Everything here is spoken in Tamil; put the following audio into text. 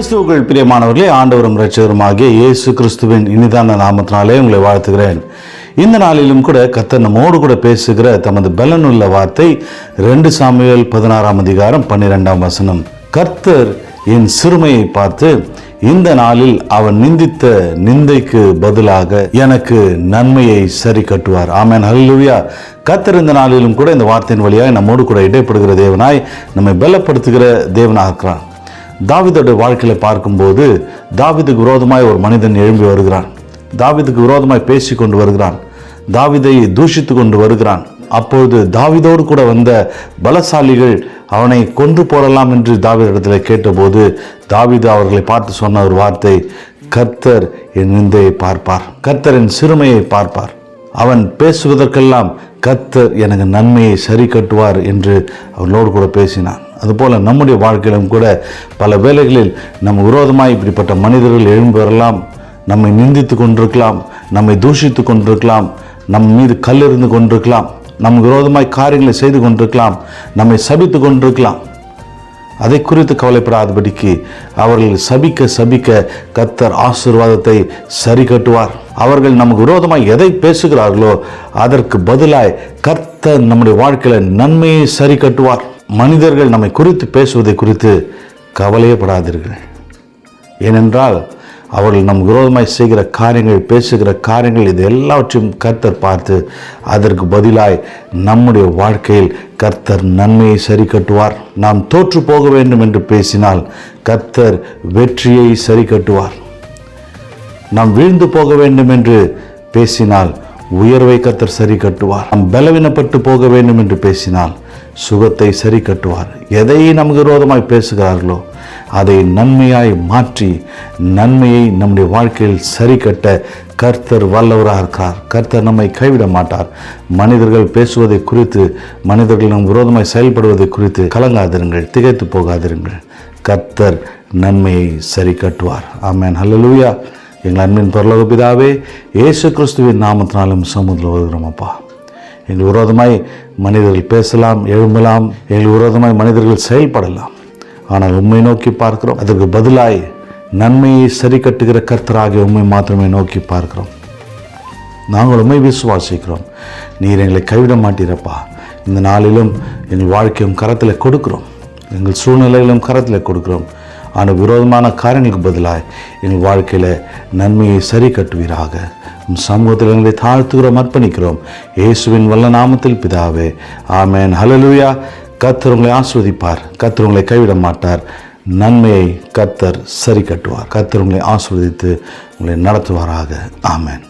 கிறிஸ்துவுக்குள் பிரியமானவர்களே ஆண்டவரும் ரட்சகருமாகிய இயேசு கிறிஸ்துவின் இனிதான நாமத்தினாலே உங்களை வாழ்த்துகிறேன். இந்த நாளிலும் கூட கத்தர் நம்மோடு கூட பேசுகிற தமது பலனுள்ள வார்த்தை ரெண்டு சாமியல் பதினாறாம் அதிகாரம் பன்னிரெண்டாம் வசனம். கர்த்தர் என் சிறுமையை பார்த்து இந்த நாளில் அவன் நிந்தித்த நிந்தைக்கு பதிலாக எனக்கு நன்மையை சரி கட்டுவார். ஆமேன். ஹல்லேலூயா கர்த்தர் இந்த நாளிலும் கூட இந்த வார்த்தையின் வழியாக நம்மோடு கூட இடைப்படுகிற தேவனாய் நம்மை பலப்படுத்துகிற தேவனாக இருக்கிறான் தாவிதோட வாழ்க்கையில் பார்க்கும்போது தாவிதுக்கு விரோதமாய் ஒரு மனிதன் எழும்பி வருகிறான். தாவிதுக்கு விரோதமாய் பேசி கொண்டு வருகிறான். தாவிதை தூஷித்து கொண்டு வருகிறான். அப்பொழுது தாவிதோடு கூட வந்த பலசாலிகள் அவனை கொன்று போடலாம் என்று தாவீதிடத்தில் கேட்டபோது தாவிது அவர்களை பார்த்து சொன்ன ஒரு வார்த்தை கர்த்தர் என் நிந்தையை பார்ப்பார். கர்த்தர் என் சிறுமையை பார்ப்பார். அவன் பேசுவதற்கெல்லாம் கர்த்தர் எனக்கு நன்மையை சரி கட்டுவார் என்று அவர்களோடு கூட பேசினான். அதுபோல் நம்முடைய வாழ்க்கையிலும் கூட பல வேலைகளில் நம் விரோதமாக இப்படிப்பட்ட மனிதர்கள் எழும்பி வரலாம் நம்மை நிந்தித்து கொண்டிருக்கலாம் நம்மை தூஷித்து கொண்டிருக்கலாம் நம் மீது கல்லெறிந்து கொண்டிருக்கலாம் நம் விரோதமாய் காரியங்களை செய்து கொண்டிருக்கலாம் நம்மை சபித்து கொண்டிருக்கலாம். அதை குறித்து கவலைப்படாதபடிக்கு அவர்கள் சபிக்க சபிக்க கத்தர் ஆசீர்வாதத்தை சரி கட்டுவார். அவர்கள் நமக்கு விரோதமாக எதை பேசுகிறார்களோ அதற்கு பதிலாய் கர்த்தர் நம்முடைய வாழ்க்கையில் நன்மையை சரி கட்டுவார். மனிதர்கள் நம்மை குறித்து பேசுவதை குறித்து கவலையப்படாதீர்கள். ஏனென்றால் அவர்கள் நம் விரோதமாய் செய்கிற காரியங்கள் பேசுகிற காரியங்கள் இது எல்லாவற்றையும் கர்த்தர் பார்த்து அதற்கு பதிலாய் நம்முடைய வாழ்க்கையில் கர்த்தர் நன்மையை சரி கட்டுவார். நாம் தோற்று போக வேண்டும் என்று பேசினால் கர்த்தர் வெற்றியை சரி கட்டுவார். நாம் வீழ்ந்து போக வேண்டும் என்று பேசினால் உயர்வை கர்த்தர் சரி கட்டுவார். நாம் பலவீனப்பட்டு போக வேண்டும் என்று பேசினால் சுகத்தை சரி கட்டுவார். எதை நமக்கு விரோதமாய் பேசுகிறார்களோ அதை நன்மையாய் மாற்றி நன்மையை நம்முடைய வாழ்க்கையில் சரி கட்ட கர்த்தர் வல்லவராக இருக்கிறார். கர்த்தர் நம்மை கைவிட மாட்டார். மனிதர்கள் பேசுவதை குறித்து மனிதர்கள் நம் விரோதமாய் செயல்படுவதை குறித்து கலங்காதிருங்கள் திகைத்து போகாதிருங்கள். கர்த்தர் நன்மையை சரி கட்டுவார். ஆமேன். ஹல்லேலூயா எங்கள் அன்பின் பரலோக பிதாவே இயேசு கிறிஸ்துவின் நாமத்தினாலும் சமுதிரம் வருகிறோம் அப்பா. எங்கள் விரோதமாய் மனிதர்கள் பேசலாம் எழும்பலாம். எங்கள் விரோதமாய் மனிதர்கள் செயல்படலாம். ஆனால் உண்மை நோக்கி பார்க்கிறோம். அதற்கு பதிலாய் நன்மையை சரி கட்டுகிற கர்த்தராகிய உண்மை மாத்திரமே நோக்கி பார்க்கிறோம். நாங்கள் உண்மை விசுவாசிக்கிறோம். நீர் எங்களை கைவிட மாட்டீரப்பா. இந்த நாளிலும் எங்கள் வாழ்க்கையும் கரத்தில் கொடுக்குறோம். எங்கள் சூழ்நிலையிலும் கரத்தில் கொடுக்கிறோம். ஆனால் விரோதமான காரியங்களுக்கு பதிலாய் எங்கள் வாழ்க்கையில் நன்மையை சரி கட்டுவீராக. சமூகத்தில் எங்களை தாழ்த்துகிறோம் அர்ப்பணிக்கிறோம். இயேசுவின் வல்ல நாமத்தில் பிதாவே. ஆமேன். ஹலலுயா கத்தர் உங்களை ஆஸ்வதிப்பார் கத்தர் உங்களை கைவிட மாட்டார். நன்மையை கத்தர் சரி கட்டுவார். கத்தர் உங்களை ஆஸ்வதித்து உங்களை நடத்துவாராக. ஆமேன்.